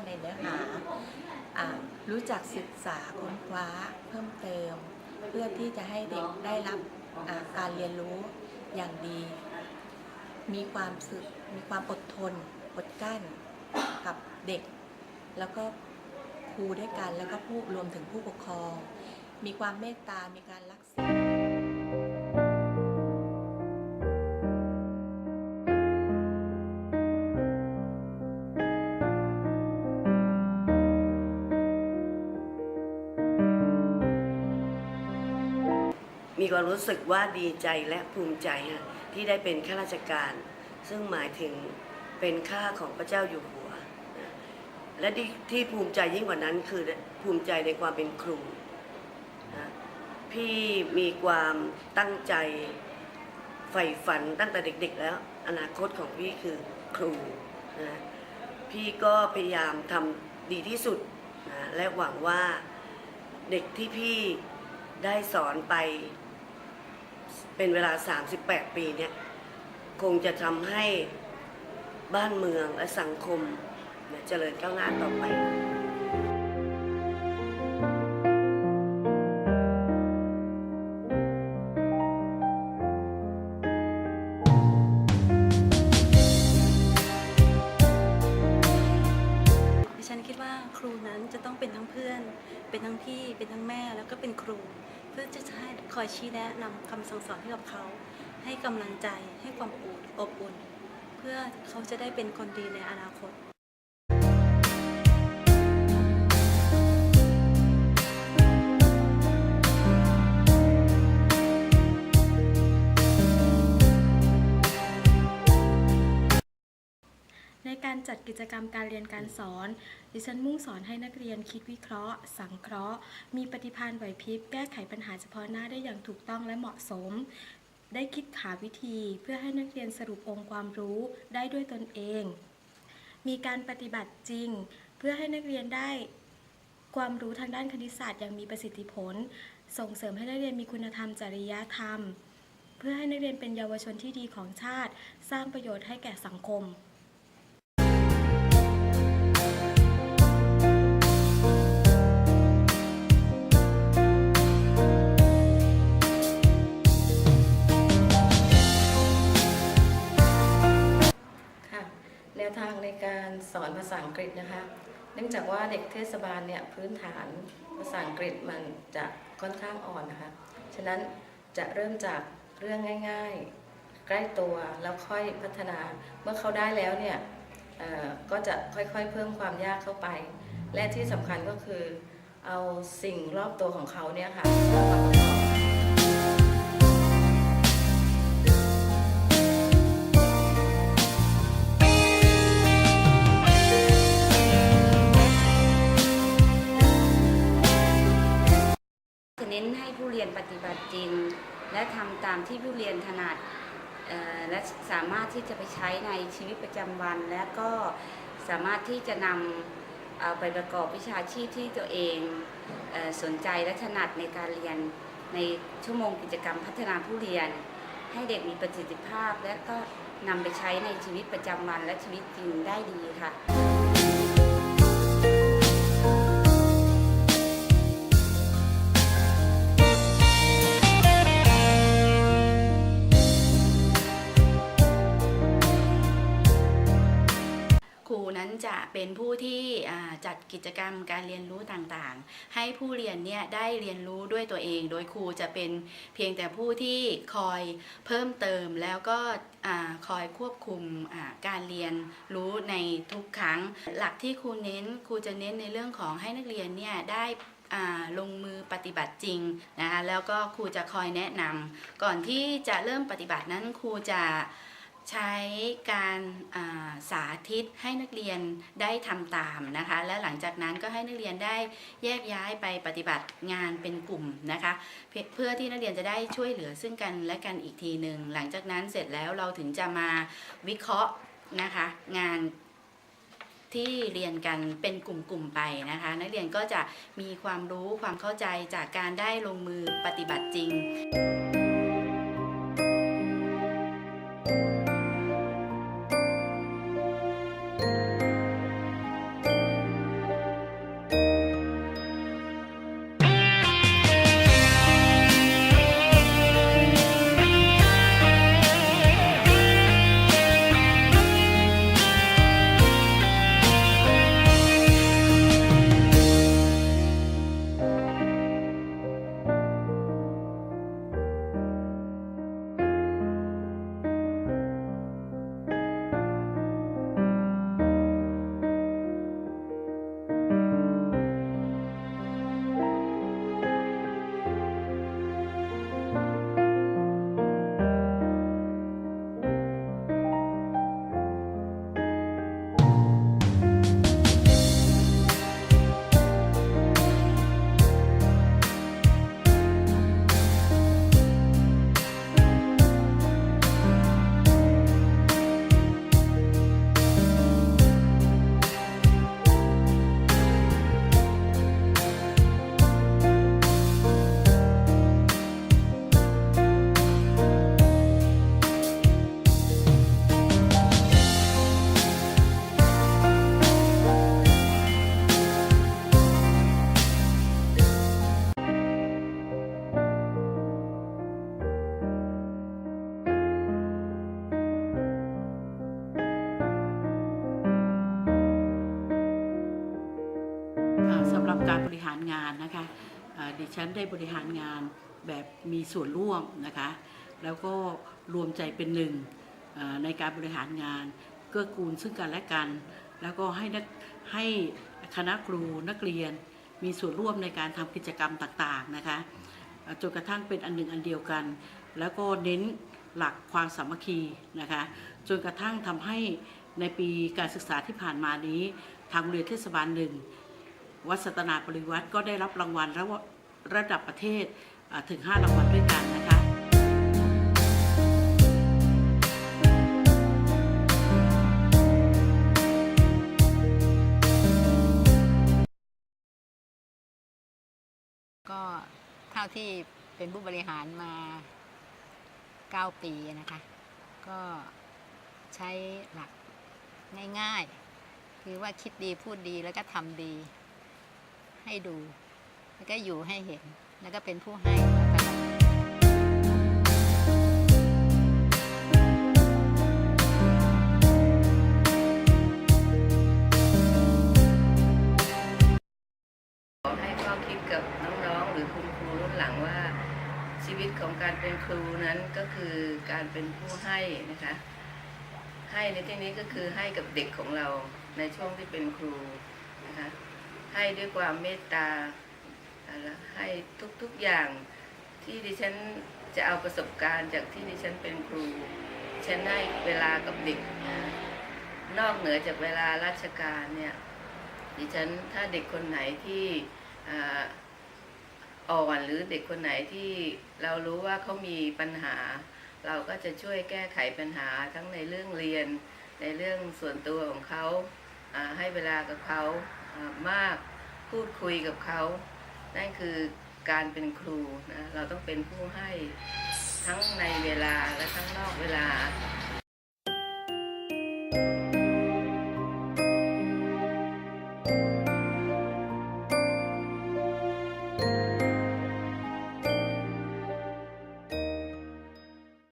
วนในเนื้อหา รู้จักศึกษาค้นคว้าเพิ่มเติม เพื่อที่จะให้เด็กได้รับการเรียนรู้อย่างดี มีความสึกมีความอดทนอดกลั้นกับเด็ก แล้วก็ครูด้วยกันแล้วก็ผู้รวมถึงผู้ปกครอง มีความเมตตา มีการรักษา มีความรู้สึกว่าดีใจและภูมิใจฮะที่ได้เป็นข้าราชการ ซึ่งหมายถึงเป็นข้าของพระเจ้าอยู่หัว และที่ที่ภูมิใจยิ่งกว่านั้นคือภูมิใจในความเป็นครูนะพี่มีความตั้งใจใฝ่ฝันตั้งแต่เด็กๆแล้ว อนาคตของพี่คือครูนะพี่ก็พยายามทำดีที่สุดนะและหวังว่าเด็กที่พี่ได้สอนไป เป็นเวลา 38 ปีเนี่ยคงจะทำให้บ้านเมืองและสังคมเนี่ยเจริญก้าวหน้าต่อไปดิฉันคิดว่าครูนั้นจะต้องเป็นทั้งเพื่อน เป็นทั้งพี่ เป็นทั้งแม่ แล้วก็เป็นครู พื่อจะให้คอยชี้แนะนำคำสั่งสอนให้กับเขา ให้กำลังใจให้ความอบอุ่น เพื่อเขาจะได้เป็นคนดีในอนาคต จัดกิจกรรมการเรียนการสอน ดิฉันมุ่งสอนให้นักเรียนคิดวิเคราะห์ สังเคราะห์ มีปฏิภาณไหวพริบ แก้ไขปัญหาเฉพาะหน้าได้อย่างถูกต้องและเหมาะสม ได้คิดหาวิธีเพื่อให้นักเรียนสรุปองค์ความรู้ได้ด้วยตนเอง มีการปฏิบัติจริง เพื่อให้นักเรียนได้ความรู้ทางด้านคณิตศาสตร์อย่างมีประสิทธิผล ส่งเสริมให้นักเรียนมีคุณธรรมจริยธรรม เพื่อให้นักเรียนเป็นเยาวชนที่ดีของชาติ สร้างประโยชน์ให้แก่สังคม วทางในการสอนภาษาอังกฤษนะคะ เนื่องจากว่าเด็กเทศบาลเนี่ยพื้นฐานภาษาอังกฤษมันจะค่อนข้างอ่อนนะคะ ฉะนั้นจะเริ่มจากเรื่องง่ายๆ ใกล้ตัวแล้วค่อยพัฒนา เมื่อเขาได้แล้วเนี่ยก็จะค่อยๆเพิ่มความยากเข้าไป และที่สำคัญก็คือเอาสิ่งรอบตัวของเขาเนี่ยค่ะ รียนปฏิบัติจริง และทำตามที่ผู้เรียนถนัดและสามารถที่จะไปใช้ในชีวิตประจำวัน และก็สามารถที่จะนำเอาไปประกอบวิชาชีพที่ตัวเองเออสนใจและถนัดในการเรียนในชั่วโมงกิจกรรมพัฒนาผู้เรียน ให้เด็กมีประสิทธิภาพ และก็นำไปใช้ในชีวิตประจำวันและชีวิตจริงได้ดีค่ะ จะเป็นผู้ที่จัดกิจกรรมการเรียนรู้ต่างๆ ให้ผู้เรียนเนี่ยได้เรียนรู้ด้วยตัวเอง โดยครูจะเป็นเพียงแต่ผู้ที่คอยเพิ่มเติมแล้วก็คอยควบคุมการเรียนรู้ในทุกครั้ง หลักที่ครูเน้นครูจะเน้นในเรื่องของให้นักเรียนเนี่ยได้ลงมือปฏิบัติจริงนะคะแล้วก็ครูจะคอยแนะนำก่อนที่จะเริ่มปฏิบัตินั้นครูจะ ใช้การาสาธิตให้นักเรียนได้ทำตามนะคะ และหลังจากนั้นก็ให้นักเรียนได้แยกย้ายไปปฏิบัติงานเป็นกลุ่มนะคะเเพื่อที่นักเรียนจะได้ช่วยเหลือซึ่งกันและกันอีกทีหนึ่งหลังจากนั้นเสร็จแล้วเราถึงจะมาวิเคราะห์นะคะงานที่เรียนกันเป็นกลุ่มๆไปนะคะ นักเรียนก็จะมีความรู้ความเข้าใจจากการได้ลงมือปฏิบัติจริง สำหรับการบริหารงานนะคะดิฉันได้บริหารงานแบบมีส่วนร่วมนะคะแล้วก็รวมใจเป็นหนึ่งในการบริหารงานเกื้อกูลซึ่งกันและกัน แล้วก็ให้นักให้คณะครูนักเรียนมีส่วนร่วมในการทำกิจกรรมต่างๆนะคะจนกระทั่งเป็นอันหนึ่งอันเดียวกัน แล้วก็เน้นหลักความสามัคคีนะคะจนกระทั่งทำให้ในปีการศึกษาที่ผ่านมานี้ ทางโรงเรียนเทศบาลหนึ่ง วัดสตนาปริวัติก็ได้รับรางวัลระระดับประเทศถึง 5 รางวัลด้วยกันนะคะก็เท่าที่เป็นผู้บริหารมา 9 ปีนะคะ ก็ใช้หลักง่ายๆ คือว่าคิดดีพูดดีแล้วก็ทำดี ให้ดู แล้วก็อยู่ให้เห็น แล้วก็เป็นผู้ให้มาตลอดขอให้ข้อคิดกับน้องๆหรือคุณครูรุ่นหลังว่าชีวิตของการเป็นครูนั้นก็คือการเป็นผู้ให้นะคะ ให้ในที่นี้ก็คือให้กับเด็กของเราในช่วงที่เป็นครูนะคะ ให้ด้วยความเมตตาให้ทุกๆอย่างที่ดิฉันจะเอาประสบการณ์จากที่ดิฉันเป็นครู ฉันให้เวลากับเด็กนะนอกเหนือจากเวลาราชการเนี่ยดิฉันถ้าเด็กคนไหนที่อ่อนหรือเด็กคนไหนที่เรารู้ว่าเขามีปัญหา เราก็จะช่วยแก้ไขปัญหาทั้งในเรื่องเรียน ในเรื่องส่วนตัวของเขาให้เวลากับเขา มากพูดคุยกับเขา นั่นคือการเป็นครูนะเราต้องเป็นผู้ให้ทั้งในเวลาและทั้งนอกเวลา